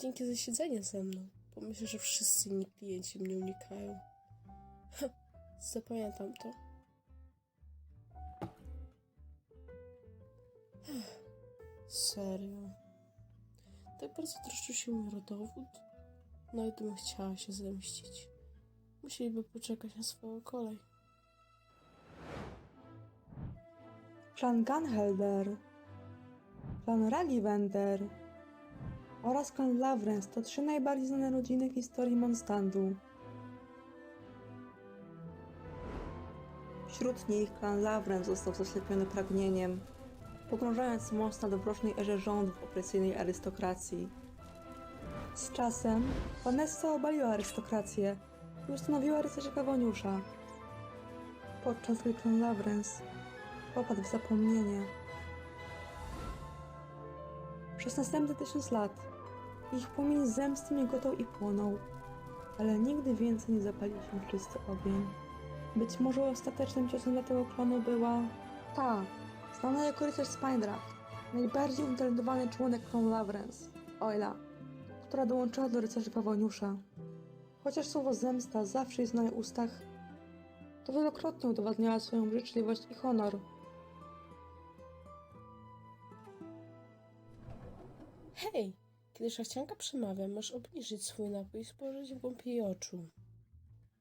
Dzięki za siedzenie ze mną. Pomyślę, że wszyscy inni klienci mnie unikają. Zapamiętam to. Serio. Tak bardzo troszczył się mój rodowód? Nawet bym chciała się zemścić. Musieliby poczekać na swoją kolej. Klan Gunhelder, klan Ragivender oraz klan Lavrens to trzy najbardziej znane rodziny w historii Mondstandu. Wśród nich klan Lavrens został zaślepiony pragnieniem, pogrążając Mondstadt w mrocznej erze rządów opresyjnej arystokracji. Z czasem Vanessa obaliła arystokrację i ustanowiła rycerzy Kawoniusza, podczas gdy klan Lavrens popadł w zapomnienie. Przez następne tysiąc lat ich płomień zemsty migotał i płonął, ale nigdy więcej nie zapalił się czysty ogień. Być może ostatecznym ciosem dla tego klanu była ta, znana jako rycerz Spindracht, najbardziej utalentowany członek klanu Lavrens, Oila, która dołączyła do rycerzy Pawoniusza. Chociaż słowo zemsta zawsze jest na jej ustach, to wielokrotnie udowadniała swoją życzliwość i honor. Hej! Kiedy szachcianka przemawia, masz obniżyć swój napój i spojrzeć w głąb jej oczu.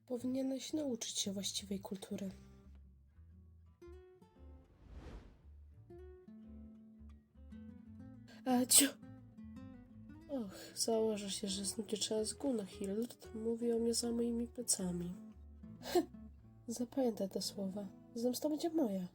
Powinieneś nauczyć się właściwej kultury. A ciu! Och, założę się, że znudzi czas Gunahild mówi o mnie za moimi plecami. Zapamiętaj te słowa. Zemsta będzie moja.